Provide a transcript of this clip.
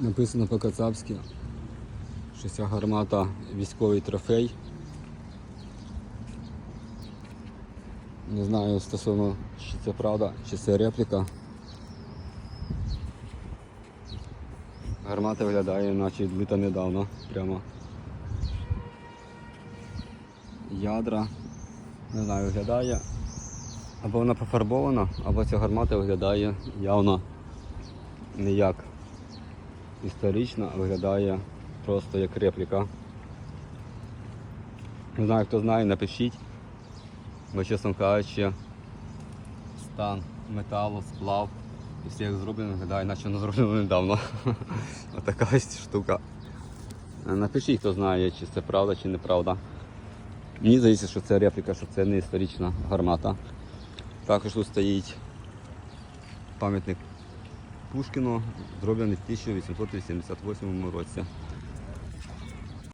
Написано по-кацапськи, що ця гармата військовий трофей. Не знаю стосовно, чи це правда, чи це репліка. Гармата виглядає, наче відлита недавно прямо. Ядра. Не знаю, виглядає. Або вона пофарбована, або ця гармата виглядає явно не як історична, виглядає просто як репліка. Не знаю, хто знає, напишіть. Бо чесно кажучи, стан металу, сплав і як зроблено виглядає, наче воно зроблено недавно. Отака ось штука. Напишіть, хто знає, чи це правда, чи неправда. Мені здається, що це репліка, що це не історична гармата. Також тут стоїть пам'ятник Пушкіну, зроблений в 1888 році.